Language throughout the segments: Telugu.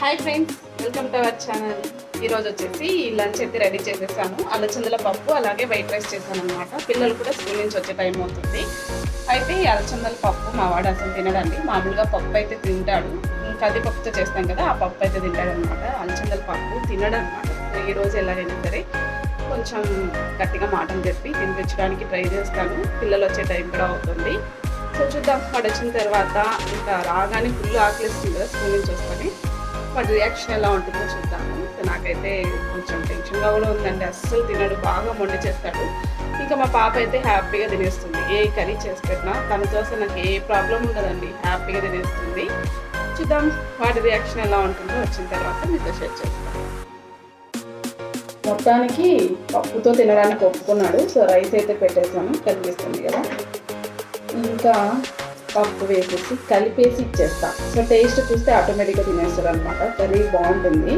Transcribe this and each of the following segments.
Hi friends welcome to our channel ఈరోజు వచ్చేసి లంచ్ అయితే రెడీ చేసేసాను అలచందల పప్పు అలాగే వైట్ రైస్ చేశాను అనమాట పిల్లలు కూడా స్కూల్ నుంచి వచ్చే టైం అవుతుంది. అయితే ఈ అలచందల పప్పు మా వాడు అసలు తినడండి. మామూలుగా పప్పు అయితే తింటాడు. కందిపప్పుతో చేస్తాం కదా ఆ పప్పు అయితే తింటాడు అనమాట అలచందల పప్పు తినడం అనమాట ఈరోజు ఎలాగైనా సరే కొంచెం గట్టిగా మాటలు చెప్పి తినిపించడానికి ట్రై చేస్తాను. పిల్లలు వచ్చే టైం కూడా అవుతుంది. సో చూద్దాం. వాడు వచ్చిన తర్వాత ఇంకా రాగానే ఫుల్ ఆకలిస్తుంది కదా స్కూల్ నుంచి వస్తాను. వాటి రియాక్షన్ ఎలా ఉంటుందో చూద్దాము నాకైతే కొంచెం టెన్షన్గా కూడా ఉందండి. అస్సలు తినడు బాగా మొండి చేస్తాడు. ఇంకా మా పాప అయితే హ్యాపీగా తినేస్తుంది. ఏ కర్రీ చేసి పెట్టినా తనతో అసలు నాకు ఏ ప్రాబ్లం ఉండదండి. హ్యాపీగా తినేస్తుంది. చూద్దాం వాటి రియాక్షన్ ఎలా ఉంటుందో వచ్చిన తర్వాత మీతో షేర్ చేస్తాను. మొత్తానికి పప్పుతో తినడానికి ఒప్పుకున్నాడు. సో రైస్ అయితే పెట్టేసాను. కనిపిస్తుంది కదా. ఇంకా పప్పు వేసేసి కలిపేసి ఇచ్చేస్తాం. సో టేస్ట్ చూస్తే ఆటోమేటిక్గా తినేస్తారు అనమాట కర్రీ బాగుంటుంది.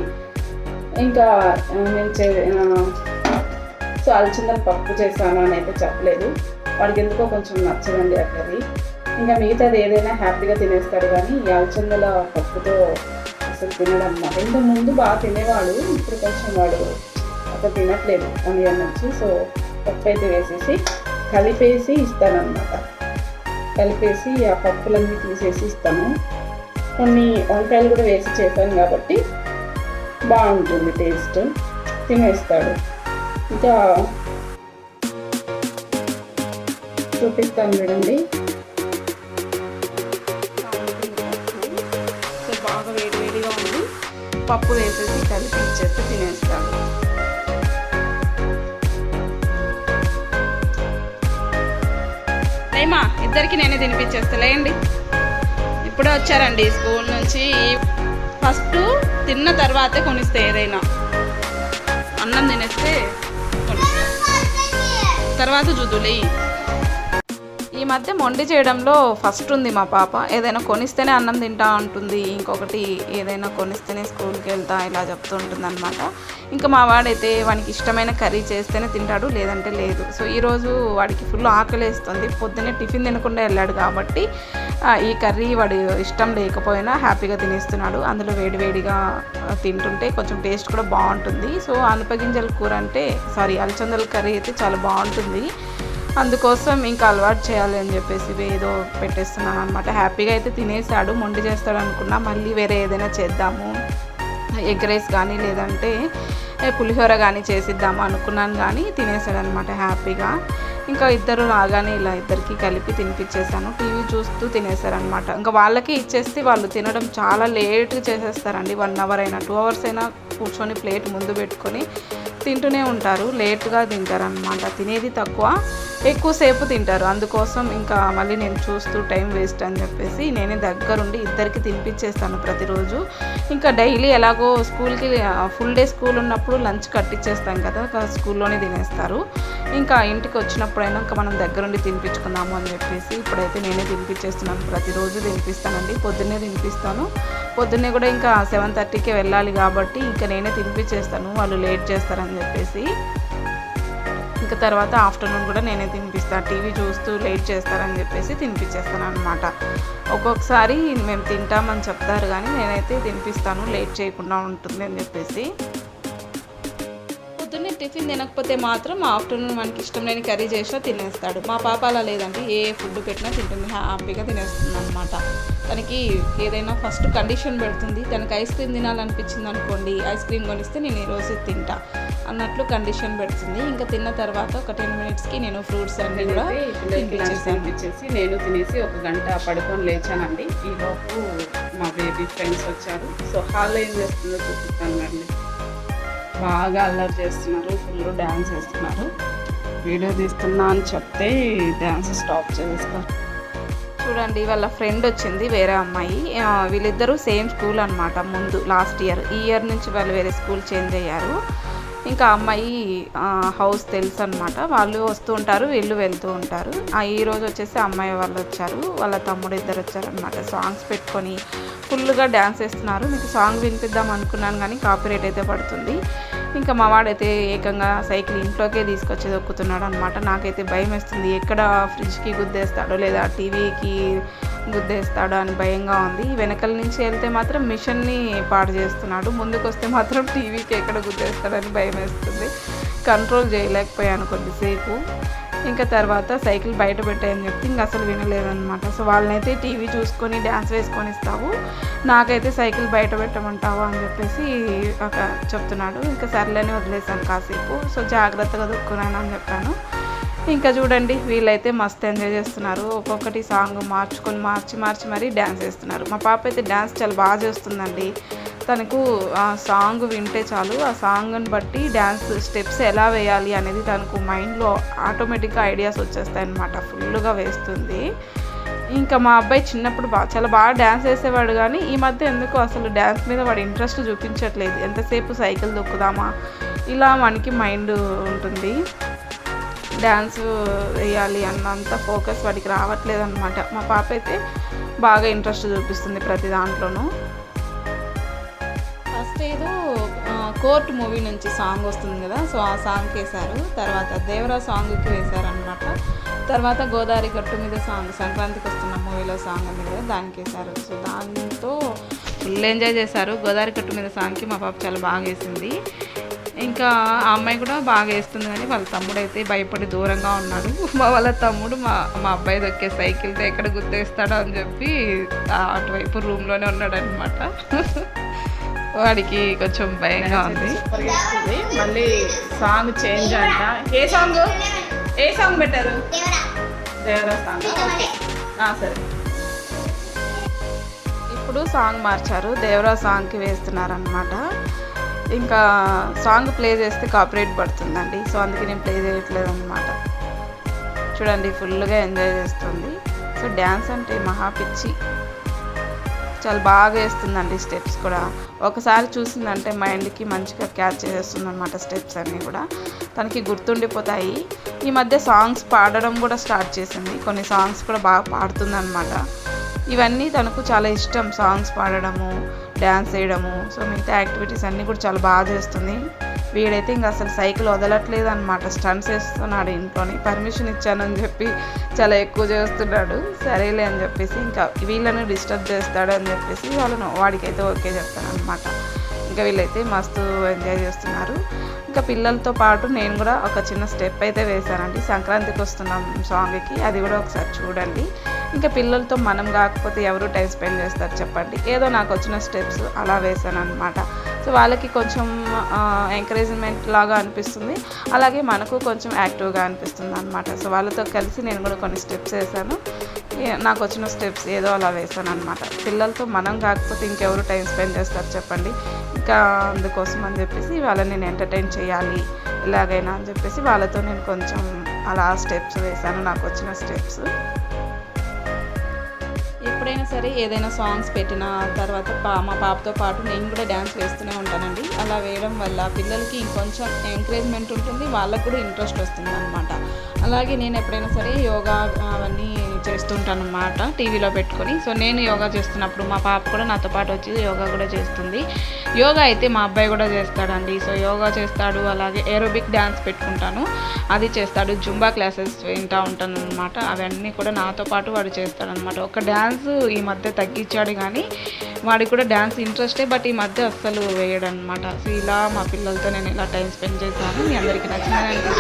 ఇంకా నేను చే సో అలచిందల పప్పు చేశాను అని అయితే చెప్పలేదు. వాడికి ఎందుకో కొంచెం నచ్చదండి ఆ కర్రీ. ఇంకా మిగతాది ఏదైనా హ్యాపీగా తినేస్తాడు కానీ ఈ అలచందల పప్పుతో అసలు తినడం అనమాట ఇంత ముందు బాగా తినేవాడు ఇప్పుడు కొంచెం వాడు అసలు తినట్లేదు అని ఇయర్ సో పప్పు అయితే వేసేసి కలిపేసి ఇస్తానన్నమాట. కలిపేసి ఆ పప్పులన్నీ తీసేసి ఇస్తాను. కొన్ని వంకాయలు కూడా వేసి చేశాను కాబట్టి బాగుంటుంది టేస్ట్. తినేస్తాడు. ఇంకా చూపిస్తాను చూడండి. సో బాగా వేడి వేడిగా ఉంది. పప్పు వేసేసి కలిపి ఇచ్చేస్తే తినేస్తాను ఇద్దరికి నేనే తినిపించేస్తలేండి ఇప్పుడే వచ్చారండి స్కూల్ నుంచి. ఫస్ట్ తిన్న తర్వాతే కొనిస్తే ఏదైనా. అన్నం తినేస్తే తర్వాత చూదులే మధ్య మొండి చేయడంలో ఫస్ట్ ఉంది మా పాప. ఏదైనా కొనిస్తేనే అన్నం తింటా ఉంటుంది. ఇంకొకటి ఏదైనా కొనిస్తేనే స్కూల్కి వెళ్తా ఇలా చెప్తూ ఉంటుంది అనమాట ఇంకా మా వాడైతే వానికి ఇష్టమైన కర్రీ చేస్తేనే తింటాడు లేదంటే లేదు. సో ఈరోజు వాడికి ఫుల్ ఆకలేస్తుంది. పొద్దున్నే టిఫిన్ తినకుండా వెళ్ళాడు కాబట్టి ఈ కర్రీ వాడు ఇష్టం లేకపోయినా హ్యాపీగా తినేస్తున్నాడు. అందులో వేడివేడిగా తింటుంటే కొంచెం టేస్ట్ కూడా బాగుంటుంది. సో అనపగింజల కూర అంటే సారీ అలచందల కర్రీ అయితే చాలా బాగుంటుంది. అందుకోసం ఇంకా అలవాటు చేయాలి అని చెప్పేసి ఏదో పెట్టేస్తున్నాను అనమాట హ్యాపీగా అయితే తినేసాడు మొండి చేస్తాడు అనుకున్నా మళ్ళీ వేరే ఏదైనా చేద్దాము. ఎగ్ రైస్ కానీ లేదంటే పులిహోర కానీ చేసిద్దాము అనుకున్నాను కానీ తినేసాడు అనమాట హ్యాపీగా. ఇంకా ఇద్దరు రాగానే ఇలా ఇద్దరికి కలిపి తినిపించేసాను టీవీ చూస్తూ తినేసారనమాట ఇంకా వాళ్ళకి ఇచ్చేస్తే వాళ్ళు తినడం చాలా లేట్గా చేసేస్తారండి. వన్ అవర్ అయినా టూ అవర్స్ అయినా కూర్చొని ప్లేట్ ముందు పెట్టుకొని తింటూనే ఉంటారు లేట్గా తింటారు అనమాట తినేది తక్కువ ఎక్కువసేపు తింటారు. అందుకోసం ఇంకా మళ్ళీ నేను చూస్తూ టైం వేస్ట్ అని చెప్పేసి నేనే దగ్గరుండి ఇద్దరికి తినిపించేస్తాను ప్రతిరోజు. ఇంకా డైలీ ఎలాగో స్కూల్కి ఫుల్ డే స్కూల్ ఉన్నప్పుడు లంచ్ కట్టించేస్తాం కదా స్కూల్లోనే తినేస్తారు. ఇంకా ఇంటికి వచ్చినప్పుడైనా ఇంకా మనం దగ్గరుండి తినిపించుకుందాము అని చెప్పేసి ఇప్పుడైతే నేనే తినిపించేస్తున్నాను ప్రతిరోజు తినిపిస్తానండి పొద్దున్నే తినిపిస్తాను. పొద్దున్నే కూడా ఇంకా సెవెన్ థర్టీకి వెళ్ళాలి కాబట్టి ఇంకా నేనే తినిపించేస్తాను వాళ్ళు లేట్ చేస్తారని చెప్పేసి. ఇంకా తర్వాత ఆఫ్టర్నూన్ కూడా నేనే తినిపిస్తాను టీవీ చూస్తూ లేట్ చేస్తారని చెప్పేసి తినిపించేస్తాను అనమాట ఒక్కొక్కసారి మేము తింటామని చెప్తారు కానీ నేనైతే తినిపిస్తాను లేట్ చేయకుండా ఉంటుంది అని చెప్పేసి. టిఫిన్ తినకపోతే మాత్రం ఆఫ్టర్నూన్ మనకి ఇష్టం లేని కర్రీ చేసినా తినేస్తాడు. మా పాప అలా లేదండి. ఏ ఫుడ్ పెట్టినా తింటుంది. హ్యాపీగా తినేస్తుంది అనమాట తనకి ఏదైనా ఫస్ట్ కండిషన్ పెడుతుంది. తనకి ఐస్ క్రీమ్ తినాలనిపించింది అనుకోండి ఐస్ క్రీమ్ కొనిస్తే నేను ఈరోజు తింటా అన్నట్లు కండిషన్ పెడుతుంది. ఇంకా తిన్న తర్వాత ఒక టెన్ మినిట్స్కి నేను ఫ్రూట్స్ అన్నీ కూడా తినిపించేసి నేను తినేసి ఒక గంట పడుకొని లేచానండి. ఈలోపు మా బేబీ ఫ్రెండ్స్ వచ్చారు. సో హాల్లో ఏం చేస్తుందో చూపిస్తాను అండి బాగా అల్లరి చేస్తున్నారు ఫుల్ డ్యాన్స్ చేస్తున్నారు. వీడియో తీస్తున్నా అని చెప్తే డ్యాన్స్ స్టాప్ చేస్తారు చూడండి వాళ్ళ ఫ్రెండ్ వచ్చింది వేరే అమ్మాయి. వీళ్ళిద్దరూ సేమ్ స్కూల్ అనమాట ముందు లాస్ట్ ఇయర్ ఈ ఇయర్ నుంచి వాళ్ళు వేరే స్కూల్ చేంజ్ అయ్యారు. ఇంకా అమ్మాయి హౌస్ తెలుసు అనమాట వాళ్ళు వస్తూ ఉంటారు వీళ్ళు వెళ్తూ ఉంటారు. ఆ ఈ రోజు వచ్చేసి అమ్మాయి వాళ్ళు వచ్చారు వాళ్ళ తమ్ముడు ఇద్దరు వచ్చారనమాట సాంగ్స్ పెట్టుకొని ఫుల్గా డ్యాన్స్ వేస్తున్నారు మీకు సాంగ్ వినిపిద్దాం అనుకున్నాను కానీ కాపీరేట్ అయితే పడుతుంది. ఇంకా మా వాడైతే ఏకంగా సైకిల్ ఇంట్లోకే తీసుకొచ్చి దొక్కుతున్నాడు అనమాట నాకైతే భయం వేస్తుంది ఎక్కడ ఫ్రిడ్జ్కి గుద్దేస్తాడో లేదా టీవీకి గుద్దేస్తాడు అని భయంగా ఉంది. వెనకల నుంచి వెళ్తే మాత్రం మిషన్ని పాడు చేస్తున్నాడు. ముందుకు వస్తే మాత్రం టీవీకి ఎక్కడ గుద్దేస్తాడని భయం వేస్తుంది. కంట్రోల్ చేయలేకపోయాను కొద్దిసేపు. ఇంకా తర్వాత సైకిల్ బయట పెట్టాయని చెప్తే ఇంకా అసలు వినలేదనమాట సో వాళ్ళనైతే టీవీ చూసుకొని డ్యాన్స్ వేసుకొని ఇస్తావు. నాకైతే సైకిల్ బయట పెట్టమంటావా అని చెప్పేసి ఒక చెప్తున్నాడు. ఇంకా సర్లేని వదిలేసాను కాసేపు. సో జాగ్రత్తగా దొక్కున్నాను అని చెప్పాను. ఇంకా చూడండి వీళ్ళైతే మస్తు ఎంజాయ్ చేస్తున్నారు. ఒక్కొక్కటి సాంగ్ మార్చుకొని మార్చి మార్చి మరీ డ్యాన్స్ చేస్తున్నారు. మా పాప అయితే డ్యాన్స్ చాలా బాగా చేస్తుందండి. తనకు ఆ సాంగ్ వింటే చాలు. ఆ సాంగ్ని బట్టి డ్యాన్స్ స్టెప్స్ ఎలా వేయాలి అనేది తనకు మైండ్లో ఆటోమేటిక్గా ఐడియాస్ వచ్చేస్తాయి అనమాట ఫుల్గా వేస్తుంది. ఇంకా మా అబ్బాయి చిన్నప్పుడు బాగా చాలా బాగా డ్యాన్స్ వేసేవాడు కానీ ఈ మధ్య ఎందుకు అసలు డ్యాన్స్ మీద వాడు ఇంట్రెస్ట్ చూపించట్లేదు. ఎంతసేపు సైకిల్ దొక్కుదామా? ఇలా మనకి మైండ్ ఉంటుంది. డ్యాన్స్ వేయాలి అన్నంత ఫోకస్ వాడికి రావట్లేదు అనమాట మా పాప అయితే బాగా ఇంట్రెస్ట్ చూపిస్తుంది ప్రతి దాంట్లోనూ. ఫస్ట్ ఏదో కోర్ట్ మూవీ నుంచి సాంగ్ వస్తుంది కదా సో ఆ సాంగ్కి వేశారు తర్వాత దేవరా సాంగ్కి వేశారనమాట తర్వాత గోదావరి గట్టు మీద సాంగ్ సంక్రాంతికి వస్తున్న మూవీలో సాంగ్ ఉంది కదా దానికి వేశారు సో దాంతో ఫుల్ ఎంజాయ్ చేశారు. గోదావరి గట్టు మీద సాంగ్కి మా పాప చాలా బాగా వేసింది. ఇంకా ఆ అమ్మాయి కూడా బాగా వేస్తుంది కానీ వాళ్ళ తమ్ముడు అయితే భయపడి దూరంగా ఉన్నాడు. మా వాళ్ళ తమ్ముడు మా మా అబ్బాయి దొక్కే సైకిల్తో ఎక్కడ గుర్తేస్తాడో అని చెప్పి అటువైపు రూమ్లోనే ఉన్నాడు అనమాట వాడికి కొంచెం భయంగా ఉంది. మళ్ళీ సాంగ్ చేంజ్ అంట. ఏ సాంగ్ ఏ సాంగ్ పెట్టారు దేవరా సాంగ్ సరే. ఇప్పుడు సాంగ్ మార్చారు. దేవరా సాంగ్కి వేస్తున్నారు అనమాట ఇంకా సాంగ్ ప్లే చేస్తే కాపరేట్ పడుతుందండి. సో అందుకే నేను ప్లే చేయట్లేదు అనమాట చూడండి ఫుల్గా ఎంజాయ్ చేస్తుంది. సో డ్యాన్స్ అంటే మహా పిచ్చి. చాలా బాగా వేస్తుందండి స్టెప్స్ కూడా. ఒకసారి చూసిందంటే మైండ్కి మంచిగా క్యాచ్ చేసేస్తుంది అనమాట స్టెప్స్ అన్నీ కూడా. తనకి గుర్తుండిపోతాయి. ఈ మధ్య సాంగ్స్ పాడడం కూడా స్టార్ట్ చేసింది. కొన్ని సాంగ్స్ కూడా బాగా పాడుతుంది అనమాట ఇవన్నీ తనకు చాలా ఇష్టం సాంగ్స్ పాడడము డ్యాన్స్ వేయడము సో మిగతా యాక్టివిటీస్ అన్నీ కూడా చాలా బాగా చేస్తుంది. వీడైతే ఇంకా అసలు సైకిల్ వదలట్లేదు అనమాట స్టంట్స్ వేస్తున్నాడు ఇంట్లోని. పర్మిషన్ ఇచ్చానని చెప్పి చాలా ఎక్కువ చేస్తున్నాడు. సరేలే అని చెప్పేసి ఇంకా వీళ్ళని డిస్టర్బ్ చేస్తాడు అని చెప్పేసి వాళ్ళను వాడికైతే ఓకే చెప్తాను అనమాట ఇంకా వీళ్ళైతే మస్తు ఎంజాయ్ చేస్తున్నారు. ఇంకా పిల్లలతో పాటు నేను కూడా ఒక చిన్న స్టెప్ అయితే వేశానండి. సంక్రాంతికి వస్తున్నాం సాంగ్కి అది కూడా ఒకసారి చూడండి. ఇంకా పిల్లలతో మనం కాకపోతే ఎవరు టైం స్పెండ్ చేస్తారు చెప్పండి. ఏదో నాకు వచ్చిన స్టెప్స్ అలా వేశాను అనమాట సో వాళ్ళకి కొంచెం ఎంకరేజ్మెంట్ లాగా అనిపిస్తుంది. అలాగే మనకు కొంచెం యాక్టివ్గా అనిపిస్తుంది అనమాట సో వాళ్ళతో కలిసి నేను కూడా కొన్ని స్టెప్స్ వేసాను నాకు వచ్చిన స్టెప్స్ ఏదో అలా వేసాను అనమాట పిల్లలతో మనం కాకపోతే ఇంకెవరు టైం స్పెండ్ చేస్తారు చెప్పండి. ఇంకా అందుకోసం అని చెప్పేసి వాళ్ళని నేను ఎంటర్టైన్ చేయాలి ఇలాగైనా అని చెప్పేసి వాళ్ళతో నేను కొంచెం అలా స్టెప్స్ వేసాను నాకు వచ్చిన స్టెప్స్. ఎప్పుడైనా సరే ఏదైనా సాంగ్స్ పెట్టిన తర్వాత పా మా పాపతో పాటు నేను కూడా డ్యాన్స్ వేస్తూనే ఉంటానండి. అలా వేయడం వల్ల పిల్లలకి ఇంకొంచెం ఎంకరేజ్మెంట్ ఉంటుంది వాళ్ళకు కూడా ఇంట్రెస్ట్ వస్తుంది అనమాట అలాగే నేను ఎప్పుడైనా సరే యోగా అవన్నీ చేస్తుంటాను అనమాట టీవీలో పెట్టుకొని. సో నేను యోగా చేస్తున్నప్పుడు మా పాప కూడా నాతో పాటు వచ్చి యోగా కూడా చేస్తుంది. యోగా అయితే మా అబ్బాయి కూడా చేస్తాడండి. సో యోగా చేస్తాడు అలాగే ఏరోబిక్ డ్యాన్స్ పెట్టుకుంటాను. అది చేస్తాడు జుంబా క్లాసెస్ వింటూ ఉంటాను అనమాట అవన్నీ కూడా నాతో పాటు వాడు చేస్తాడనమాట ఒక డ్యాన్స్ ఈ మధ్య తగ్గించాడు కానీ వాడికి కూడా డ్యాన్స్ ఇంట్రెస్టే బట్ ఈ మధ్య అస్సలు వేయడనమాట సో ఇలా మా పిల్లలతో నేను ఇలా టైం స్పెండ్ చేశాను. మీ అందరికీ నచ్చిందని